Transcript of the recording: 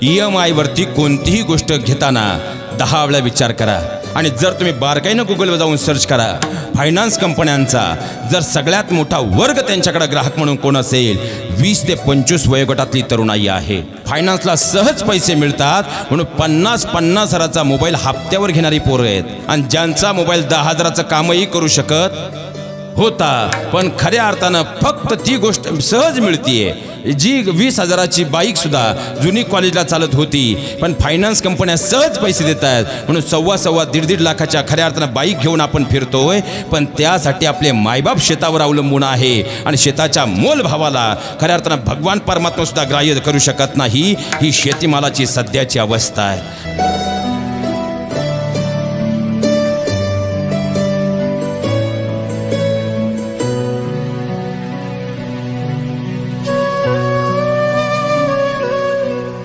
E M आयवरती कोणतीही गोष्ट घेताना दहा वेळा विचार करा. आणि जर तुम्ही बारकाईनं गुगलवर जाऊन सर्च करा फायनान्स कंपन्यांचा जर सगळ्यात मोठा वर्ग त्यांच्याकडे ग्राहक म्हणून कोण असेल वीस ते पंचवीस वयोगटातली तरुणाई आहे. फायनान्सला सहज पैसे मिळतात म्हणून पन्नास पन्नास हजाराचा मोबाईल हप्त्यावर घेणारी पोरं आहेत. आणि ज्यांचा मोबाईल दहा हजाराचं कामही करू शकत होता. पण खऱ्या अर्थानं फक्त ती गोष्ट सहज मिळतीये. जी वीस हजाराची बाईक सुद्धा जुनी कॉलेजला चालत होती. पण फायनान्स कंपन्या सहज पैसे देत आहेत म्हणून सव्वा सव्वा दीड दीड लाखाच्या खऱ्या अर्थानं बाईक घेऊन आपण फिरतोय. पण त्यासाठी आपले मायबाप शेतावर अवलंबून आहे. आणि शेताच्या मोलभावाला खऱ्या अर्थानं भगवान परमात्मा सुद्धा ग्राह्य करू शकत नाही. ही शेतीमालाची सध्याची अवस्था आहे.